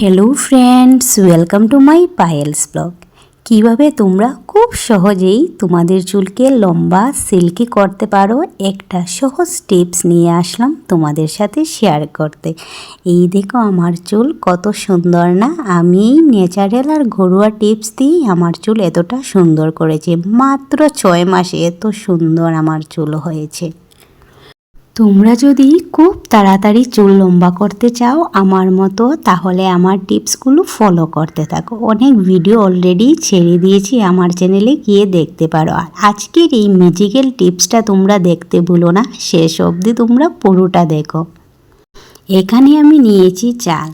Hello friends welcome to my Payel's blog কীভাবে তোমরা খুব সহজেই তোমাদের চুলকে লম্বা সিল্কি করতে পারো, একটা সহজ টিপস নিয়ে আসলাম তোমাদের সাথে শেয়ার করতে। এই দেখো, আমার চুল কত সুন্দর না? আমি ন্যাচারাল আর ঘরোয়া টিপস দিয়েই আমার চুল এতটা সুন্দর করেছি। মাত্র ছয় মাসে এত সুন্দর আমার চুল হয়েছে। তোমরা যদি খুব তাড়াতাড়ি চুল লম্বা করতে চাও, আমার মতো, তাহলে আমার টিপসগুলো ফলো করতে থাকো। অনেক ভিডিও অলরেডি ছেড়ে দিয়েছি আমার চ্যানেলে, গিয়ে দেখতে পারো। আর আজকের এই ম্যাজিক্যাল টিপসটা তোমরা দেখতে ভুলো না, শেষ অবধি তোমরা পুরোটা দেখো। এখানে আমি নিয়েছি চাল।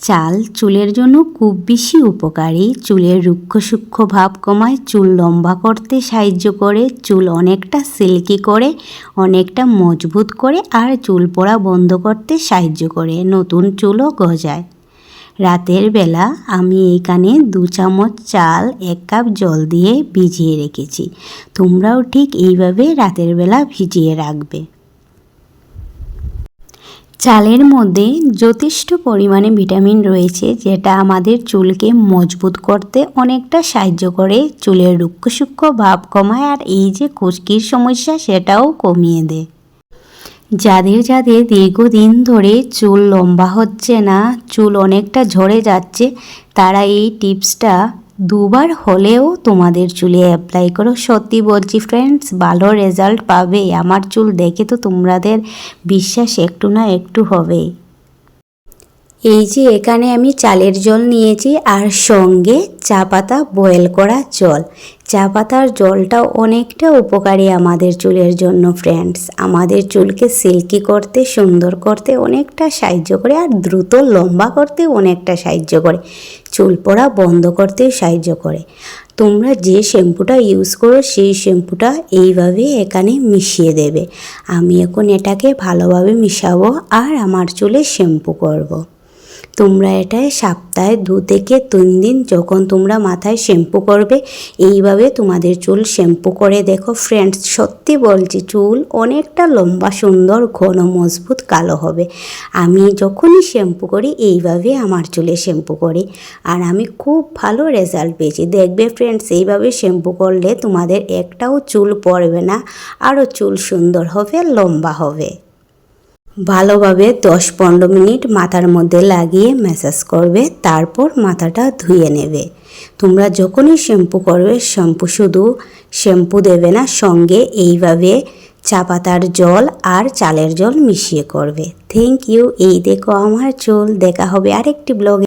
চাল চুলের জন্য খুব বেশি উপকারী। চুলের রুক্ষ সূক্ষ্ম ভাব কমায়, চুল লম্বা করতে সাহায্য করে, চুল অনেকটা সিল্কি করে, অনেকটা মজবুত করে, আর চুল পড়া বন্ধ করতে সাহায্য করে, নতুন চুলও গজায়। রাতের বেলা আমি এইখানে দু চামচ চাল, এক কাপ জল দিয়ে ভিজিয়ে রেখেছি। তোমরাও ঠিক এইভাবে রাতের বেলা ভিজিয়ে রাখবে। চালের মধ্যে যথেষ্ট পরিমাণে ভিটামিন রয়েছে, যেটা আমাদের চুলকে মজবুত করতে অনেকটা সাহায্য করে। চুলের রুক্ষ সূক্ষ্ম ভাব কমায় আর এই যে খুশকির সমস্যা, সেটাও কমিয়ে দেয়। যাদের যাদের দীর্ঘদিন ধরে চুল লম্বা হচ্ছে না, চুল অনেকটা ঝরে যাচ্ছে, তারা এই টিপসটা দুবার হলেও তোমাদের চুলে অ্যাপ্লাই করো। সত্যি বলছি ফ্রেন্ডস ভালো রেজাল্ট পাবে আমার চুল দেখে তো তোমাদের বিশ্বাস একটু না একটু হবে এই যে এখানে আমি চালের জল নিয়েছি আর সঙ্গে চা পাতা বয়েল করা জল। চা পাতার জলটা অনেকটা উপকারী আমাদের চুলের জন্য ফ্রেন্ডস আমাদের চুলকে সিল্কি করতে, সুন্দর করতে অনেকটা সাহায্য করে আর দ্রুত লম্বা করতে অনেকটা সাহায্য করে। চুল পড়া বন্ধ করতেও সাহায্য করে। তোমরা যে শ্যাম্পুটা ইউজ করো, সেই শ্যাম্পুটা এইভাবে এখানে মিশিয়ে দেবে। আমি এখন এটাকে ভালোভাবে মিশাবো আর আমার চুলে শ্যাম্পু করব। তোমরা এটা সপ্তাহে দু থেকে তিন দিন যখন তোমরা মাথায় শ্যাম্পু করবে, এইভাবে তোমাদের চুল শ্যাম্পু করে দেখো ফ্রেন্ডস সত্যি বলছি চুল অনেকটা লম্বা, সুন্দর, ঘন, মজবুত, কালো হবে। আমি যখনই শ্যাম্পু করি, এইভাবে আমার চুলে শ্যাম্পু করি। আর আমি খুব ভালো রেজাল্ট পেয়েছি। দেখবে ফ্রেন্ডস এইভাবে শ্যাম্পু করলে তোমাদের একটাও চুল পড়বে না, আরও চুল সুন্দর হবে, লম্বা হবে। ভালোভাবে দশ পনেরো মিনিট মাথার মধ্যে লাগিয়ে ম্যাসাজ করবে, তারপর মাথাটা ধুয়ে নেবে। তোমরা যখনই শ্যাম্পু করবে শ্যাম্পু শুধু শ্যাম্পু দেবে না, সঙ্গে এইভাবে চা পাতার জল আর চালের জল মিশিয়ে করবে। থ্যাংক ইউ এই দেখো আমার চুল। দেখা হবে আরেকটি ব্লগে